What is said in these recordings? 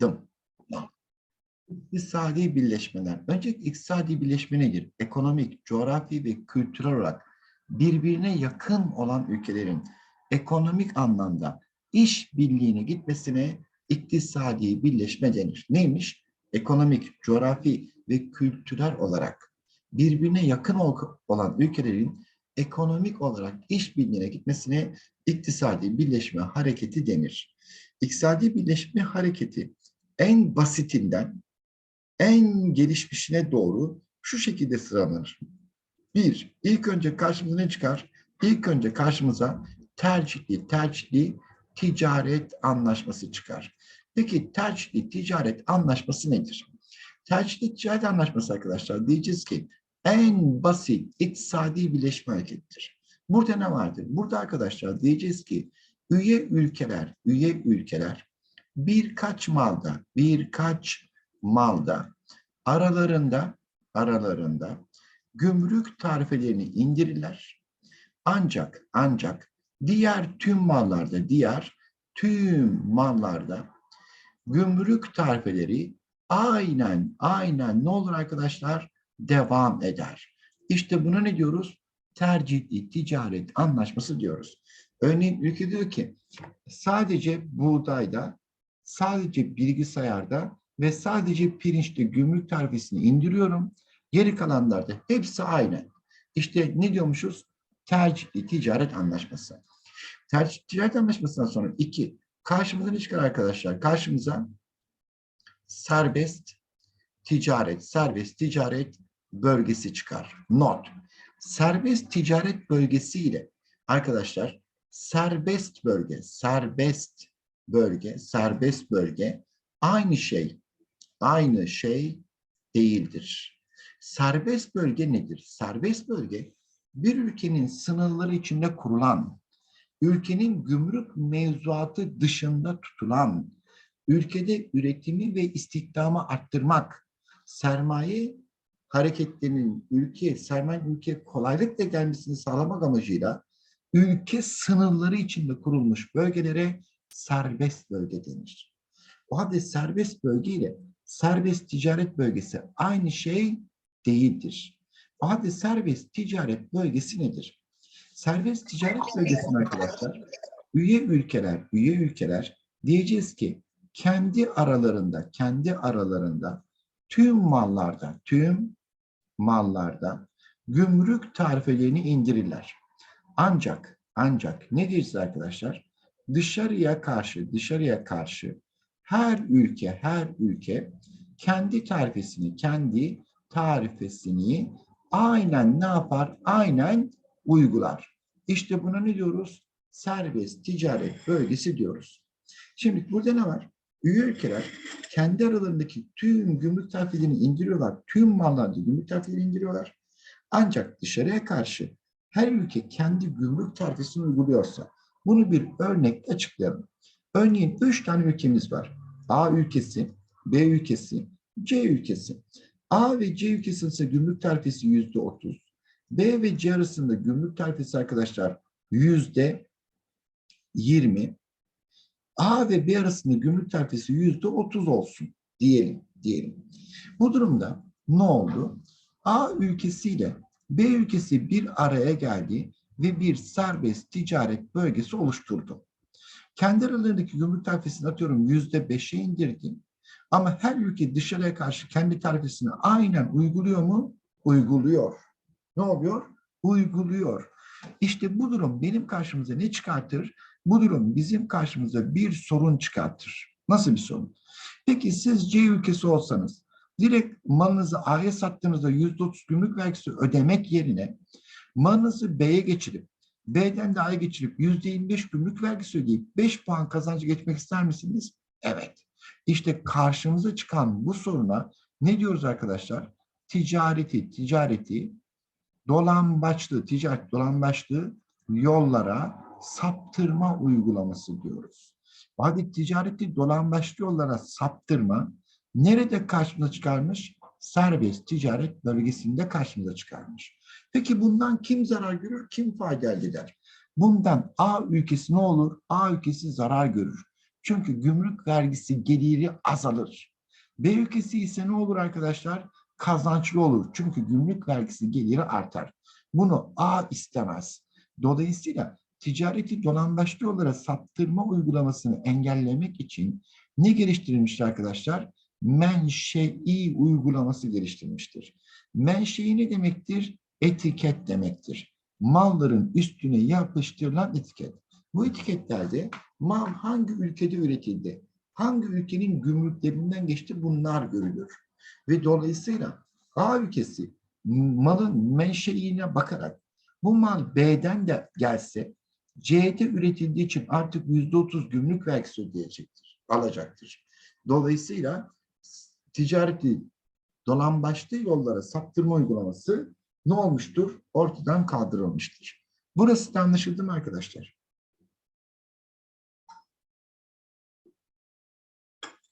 Dım. İktisadi birleşmeler. Öncelikle iktisadi birleşme nedir? Ekonomik, coğrafi ve kültürel olarak birbirine yakın olan ülkelerin ekonomik anlamda iş birliğine gitmesine iktisadi birleşme denir. Neymiş? Ekonomik, coğrafi ve kültürel olarak birbirine yakın ol- olan ülkelerin ekonomik olarak iş birliğine gitmesine iktisadi birleşme hareketi denir. İktisadi birleşme hareketi en basitinden en gelişmişine doğru şu şekilde sıralanır. Bir, ilk önce karşımıza ne çıkar? İlk önce karşımıza tercihli, tercihli ticaret anlaşması çıkar. Peki tercihli ticaret anlaşması nedir? Tercihli ticaret anlaşması arkadaşlar diyeceğiz ki en basit iktisadi birleşme harekettir. Burada ne vardır? Burada arkadaşlar diyeceğiz ki üye ülkeler, üye ülkeler birkaç malda, birkaç malda aralarında aralarında gümrük tarifelerini indirirler. Ancak ancak diğer tüm mallarda, diğer tüm mallarda gümrük tarifeleri aynen aynen ne olur arkadaşlar devam eder. İşte buna ne diyoruz? Tercihli ticaret anlaşması diyoruz. Örneğin ülke diyor ki sadece buğdayda, sadece bilgisayarda ve sadece pirinçte gümrük tarifesini indiriyorum. Geri kalanlarda hepsi aynı. İşte ne diyormuşuz? Tercihli ticaret anlaşması. Tercihli ticaret anlaşmasından sonra iki, karşımıza ne çıkar arkadaşlar? Karşımıza serbest ticaret, serbest ticaret bölgesi çıkar. Not. Serbest ticaret bölgesi ile arkadaşlar serbest bölge, serbest bölge, serbest bölge aynı şey, aynı şey değildir. Serbest bölge nedir? Serbest bölge bir ülkenin sınırları içinde kurulan, ülkenin gümrük mevzuatı dışında tutulan, ülkede üretimi ve istihdamı arttırmak, sermaye hareketlerinin ülke, sermaye ülkeye kolaylıkla gelmesini sağlamak amacıyla ülke sınırları içinde kurulmuş bölgelere serbest bölge denir. O halde serbest bölge ile serbest ticaret bölgesi aynı şey değildir. O halde serbest ticaret bölgesi nedir? Serbest ticaret bölgesinin arkadaşlar üye ülkeler, üye ülkeler diyeceğiz ki kendi aralarında, kendi aralarında tüm mallarda, tüm mallarda gümrük tarifelerini indirirler. Ancak, ancak ne diyeceğiz arkadaşlar? Dışarıya karşı, dışarıya karşı her ülke, her ülke kendi tarifesini, kendi tarifesini aynen ne yapar? Aynen uygular. İşte buna ne diyoruz? Serbest ticaret bölgesi diyoruz. Şimdi burada ne var? Üye ülkeler kendi aralarındaki tüm gümrük tarifelerini indiriyorlar. Tüm mallarda gümrük tarifelerini indiriyorlar. Ancak dışarıya karşı her ülke kendi gümrük tarifesini uyguluyorsa bunu bir örnekle açıklayalım. Örneğin üç tane ülkemiz var. A ülkesi, B ülkesi, C ülkesi. A ve C ülkesi ise gümrük tarifesi yüzde otuz. B ve C arasında gümrük tarifesi arkadaşlar yüzde yirmi. A ve B arasında gümrük tarifesi yüzde otuz olsun diyelim, diyelim. Bu durumda ne oldu? A ülkesiyle B ülkesi bir araya geldi ve bir serbest ticaret bölgesi oluşturdu. Kendi aralarındaki gümrük tarifesini atıyorum yüzde beşe indirdim. Ama her ülke dışarıya karşı kendi tarifesini aynen uyguluyor mu? Uyguluyor. Ne oluyor? Uyguluyor. İşte bu durum benim karşımıza ne çıkartır? Bu durum bizim karşımıza bir sorun çıkartır. Nasıl bir sorun? Peki siz C ülkesi olsanız direkt malınızı A'ya sattığınızda yüzde otuz gümrük vergisi ödemek yerine malınızı B'ye geçirip B'den de A'ya geçirip yüzde yirmi beş gümrük vergisi ödeyip beş puan kazancı geçmek ister misiniz? Evet. İşte karşımıza çıkan bu soruna ne diyoruz arkadaşlar? Ticareti, ticareti dolambaçlı, ticaret dolambaçlı yollara saptırma uygulaması diyoruz. Hadi ticareti dolambaçlı yollara saptırma nerede karşımıza çıkarmış? Serbest ticaret bölgesinde karşımıza çıkarmış. Peki bundan kim zarar görür, kim fayda elde eder? Bundan A ülkesi ne olur? A ülkesi zarar görür. Çünkü gümrük vergisi geliri azalır. B ülkesi ise ne olur arkadaşlar? Kazançlı olur. Çünkü gümrük vergisi geliri artar. Bunu A istemez. Dolayısıyla ticareti dolambaçlı saptırma uygulamasını engellemek için ne geliştirilmiştir arkadaşlar? Menşei uygulaması geliştirilmiştir. Menşei ne demektir? Etiket demektir. Malların üstüne yapıştırılan etiket. Bu etiketlerde mal hangi ülkede üretildi, hangi ülkenin gümrüklerinden geçti bunlar görülür. Ve dolayısıyla A ülkesi malın menşeine bakarak bu mal B'den de gelse C'de üretildiği için artık yüzde otuz gümrük vergisi ödeyecektir, alacaktır. Dolayısıyla ticareti dolambaçlı yollara saptırma uygulaması ne olmuştur? Ortadan kaldırılmıştır. Burası da anlaşıldı mı arkadaşlar?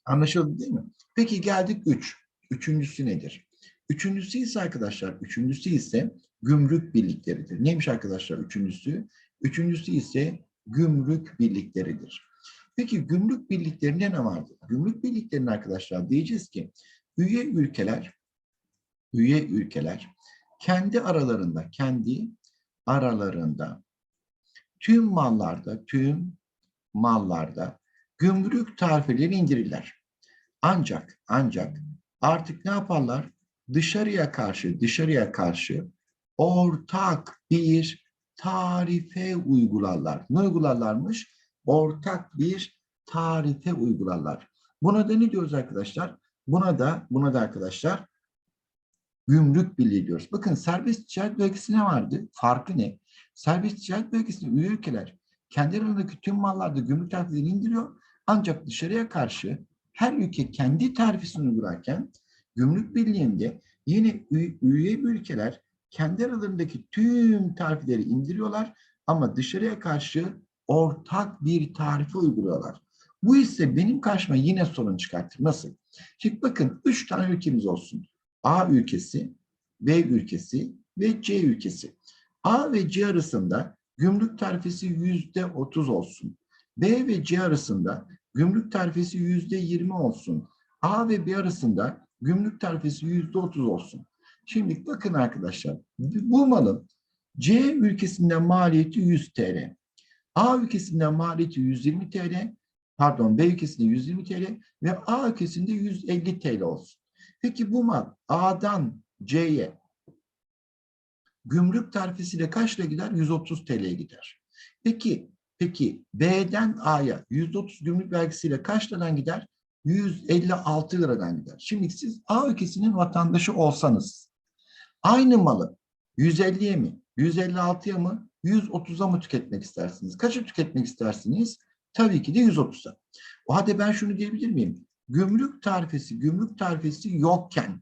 Anlaşıldı değil mi? Peki geldik üç. Üçüncüsü nedir? Üçüncüsü ise arkadaşlar, üçüncüsü ise gümrük birlikleridir. Neymiş arkadaşlar üçüncüsü? Üçüncüsü ise gümrük birlikleridir. Peki gümrük birliklerinde ne vardır? Gümrük birliklerinde arkadaşlar diyeceğiz ki üye ülkeler üye ülkeler kendi aralarında kendi aralarında tüm mallarda tüm mallarda gümrük tarifeleri indirirler. Ancak ancak artık ne yaparlar? Dışarıya karşı dışarıya karşı ortak bir tarife uygularlar. Ne uygularlarmış? Ortak bir tarife uygularlar. Buna da ne diyoruz arkadaşlar? Buna da buna da arkadaşlar gümrük birliği diyoruz. Bakın serbest ticaret bölgesi ne vardı? Farkı ne? Serbest ticaret bölgesinde üye ülkeler kendi aralarındaki tüm mallarda gümrük tarifelerini indiriyor. Ancak dışarıya karşı her ülke kendi tarifesini uygularken gümrük birliğinde yine üye ülkeler kendi aralarındaki tüm tarifeleri indiriyorlar ama dışarıya karşı ortak bir tarife uyguluyorlar. Bu ise benim karşıma yine sorun çıkartır. Nasıl? Şimdi bakın üç tane ülkemiz olsun. A ülkesi, B ülkesi ve C ülkesi. A ve C arasında gümrük tarifesi yüzde otuz olsun. B ve C arasında gümrük tarifesi yüzde yirmi olsun. A ve B arasında gümrük tarifesi yüzde otuz olsun. Şimdi bakın arkadaşlar bu malın C ülkesinden maliyeti 100 TL. A ülkesinden maliyeti 120 TL. Pardon B ülkesinde 120 TL ve A ülkesinde 150 TL olsun. Peki bu mal A'dan C'ye gümrük tarifesiyle kaçla gider? 130 TL'ye gider. Peki peki B'den A'ya 130 gümrük vergisiyle kaç liradan gider? 156 liradan gider. Şimdi siz A ülkesinin vatandaşı olsanız aynı malı 150'ye mi, 156'ya mı, 130'a mı tüketmek istersiniz? Kaça tüketmek istersiniz? Tabii ki de 130'a. O halde ben şunu diyebilir miyim? Gümrük tarifesi, gümrük tarifesi yokken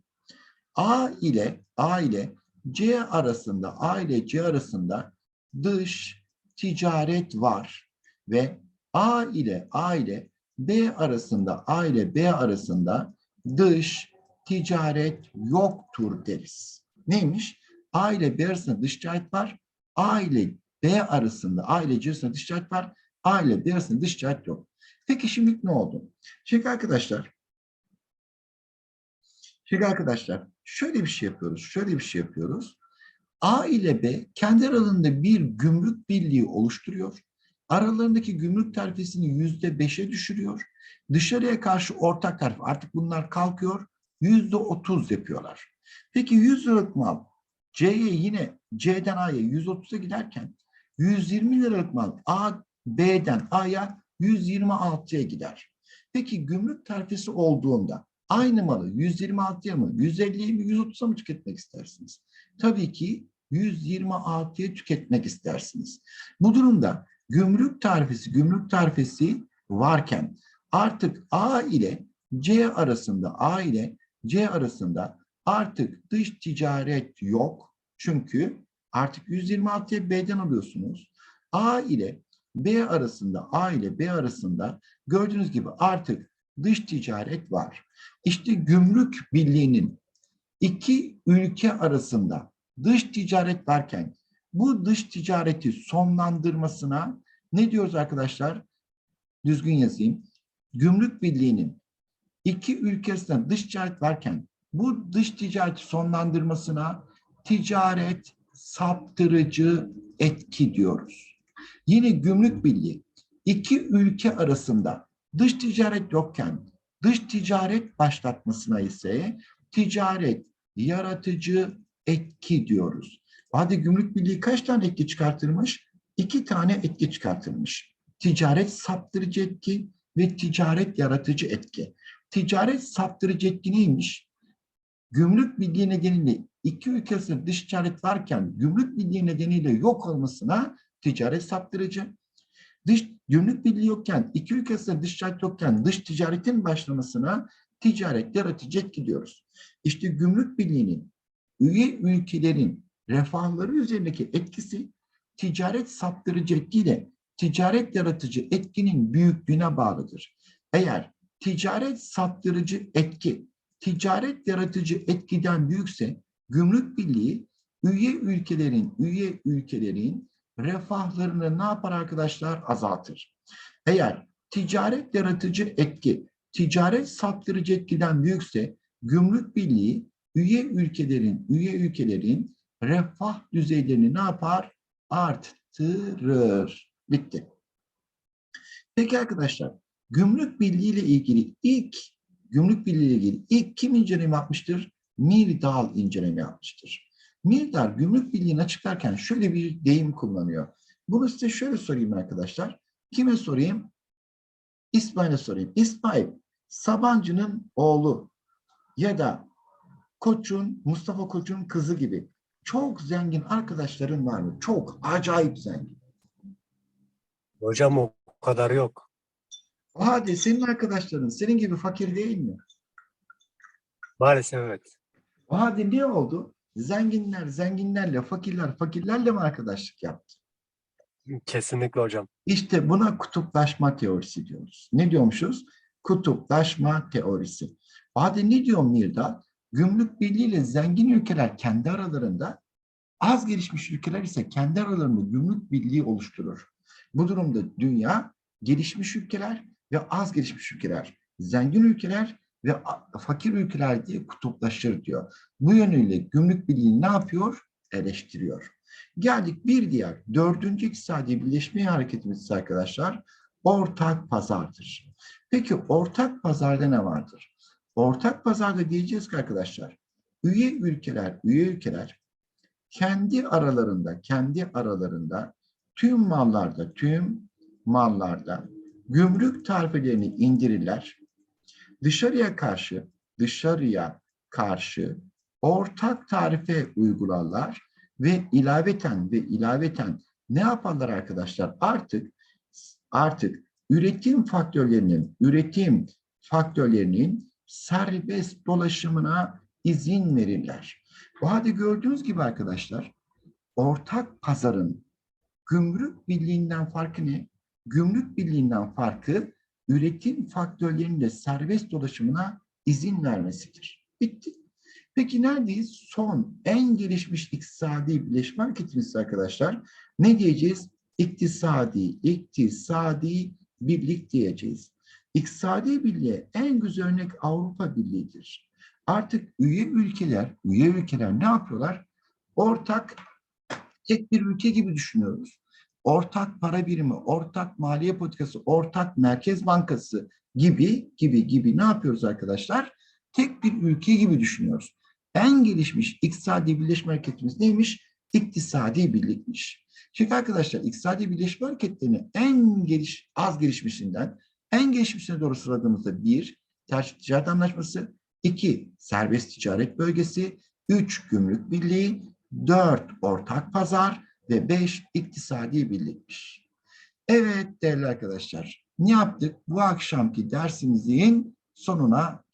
A ile A ile C arasında, A ile C arasında dış ticaret var ve A ile A ile B arasında, A ile B arasında dış ticaret yoktur deriz. Neymiş? A ile B arasında dış ticaret var. A ile B arasında, A ile C arasında dış ticaret var. A ile B arasında dış ticaret yok. Peki şimdi ne oldu? Şimdi arkadaşlar, şimdi arkadaşlar şöyle bir şey yapıyoruz, şöyle bir şey yapıyoruz. A ile B kendi aralarında bir gümrük birliği oluşturuyor. Aralarındaki gümrük tarifesini yüzde beşe düşürüyor. Dışarıya karşı ortak tarif artık bunlar kalkıyor. Yüzde otuz yapıyorlar. Peki 100 liralık mal C'ye yine C'den A'ya 130'a giderken 120 liralık mal A B'den A'ya 126'ya gider. Peki gümrük tarifesi olduğunda aynı malı 126'ya mı, 150'ye mi, 130'a mı tüketmek istersiniz? Tabii ki 126'ya tüketmek istersiniz. Bu durumda gümrük tarifesi, gümrük tarifesi varken artık A ile C arasında, A ile C arasında artık dış ticaret yok. Çünkü artık 126'ya B'den alıyorsunuz. A ile B arasında, A ile B arasında gördüğünüz gibi artık dış ticaret var. İşte gümrük birliğinin iki ülke arasında dış ticaret varken bu dış ticareti sonlandırmasına ne diyoruz arkadaşlar? Düzgün yazayım. gümrük birliğinin iki ülke dış ticaret varken bu dış ticareti sonlandırmasına ticaret saptırıcı etki diyoruz. Yine gümrük birliği iki ülke arasında dış ticaret yokken dış ticaret başlatmasına ise ticaret yaratıcı etki diyoruz. Hadi gümrük birliği kaç tane etki çıkartırmış? İki tane etki çıkartılmış. Ticaret saptırıcı etki ve ticaret yaratıcı etki. Ticaret saptırıcı etki neymiş? Gümrük birliği nedeniyle iki ülke arasında dış ticaret varken gümrük birliği nedeniyle yok olmasına ticaret saptırıcı. Dış gümrük birliği yokken, iki ülke arasında dış ticaret yokken dış ticaretin başlamasına ticaret yaratıcı etki diyoruz. İşte gümrük birliğinin üye ülkelerin refahları üzerindeki etkisi ticaret saptırıcı etkiyle ticaret yaratıcı etkinin büyüklüğüne bağlıdır. Eğer ticaret saptırıcı etki ticaret yaratıcı etkiden büyükse gümrük birliği üye ülkelerin üye ülkelerin refahlarını ne yapar arkadaşlar? Azaltır. Eğer ticaret yaratıcı etki ticaret saptırıcı etkiden büyükse gümrük birliği üye ülkelerin üye ülkelerin refah düzeylerini ne yapar? Arttırır. Bitti. Peki arkadaşlar, gümrük birliği ile ilgili ilk gümrük birliği ile ilgili ilk kim inceleme yapmıştır? Mirdal inceleme yapmıştır. Mirdal gümrük birliğini açıklarken şöyle bir deyim kullanıyor. Bunu size şöyle sorayım arkadaşlar. Kime sorayım? İsmail'e sorayım. İsmail, Sabancı'nın oğlu ya da Koç'un, Mustafa Koç'un kızı gibi çok zengin arkadaşların var mı? Çok acayip zengin. Hocam o kadar yok. Hadi senin arkadaşların senin gibi fakir değil mi? Maalesef evet. Hadi ne oldu? Zenginler zenginlerle, fakirler fakirlerle mi arkadaşlık yaptı? Kesinlikle hocam. İşte buna kutuplaşma teorisi diyoruz. Ne diyormuşuz? Kutuplaşma teorisi. Hadi ne diyor Mirda? Gümrük birliğiyle zengin ülkeler kendi aralarında, az gelişmiş ülkeler ise kendi aralarında gümrük birliği oluşturur. Bu durumda dünya gelişmiş ülkeler ve az gelişmiş ülkeler, zengin ülkeler ve fakir ülkeler diye kutuplaşır diyor. Bu yönüyle gümrük birliği ne yapıyor? Eleştiriyor. Geldik bir diğer dördüncü iktisadi birleşme hareketimiz arkadaşlar ortak pazardır. Peki ortak pazarda ne vardır? Ortak pazarda diyeceğiz ki arkadaşlar üye ülkeler, üye ülkeler kendi aralarında, kendi aralarında tüm mallarda, tüm mallarda gümrük tarifelerini indirirler. Dışarıya karşı, dışarıya karşı ortak tarife uygularlar ve ilaveten ve ilaveten ne yaparlar arkadaşlar? Artık artık üretim faktörlerinin üretim faktörlerinin serbest dolaşımına izin verirler. Bu halde gördüğünüz gibi arkadaşlar ortak pazarın gümrük birliğinden farkı ne? Gümrük birliğinden farkı üretim faktörlerinin de serbest dolaşımına izin vermesidir. Bitti. Peki neredeyiz? Son en gelişmiş iktisadi birleşme hareketimiz arkadaşlar. Ne diyeceğiz? İktisadi, iktisadi birlik diyeceğiz. İktisadi birliğe en güzel örnek Avrupa Birliği'dir. Artık üye ülkeler, üye ülkeler ne yapıyorlar? Ortak tek bir ülke gibi düşünüyoruz. Ortak para birimi, ortak maliye politikası, ortak merkez bankası gibi gibi gibi ne yapıyoruz arkadaşlar? Tek bir ülke gibi düşünüyoruz. En gelişmiş iktisadi birleşme hareketimiz neymiş? İktisadi birlikmiş. Şimdi arkadaşlar iktisadi birleşme hareketlerini en geliş, az gelişmişinden en gelişmişine doğru sıraladığımızda bir, ticaret anlaşması, iki, serbest ticaret bölgesi, üç, gümrük birliği, dört, ortak pazar ve beş, iktisadi birlikmiş. Evet değerli arkadaşlar, ne yaptık? Bu akşamki dersimizin sonuna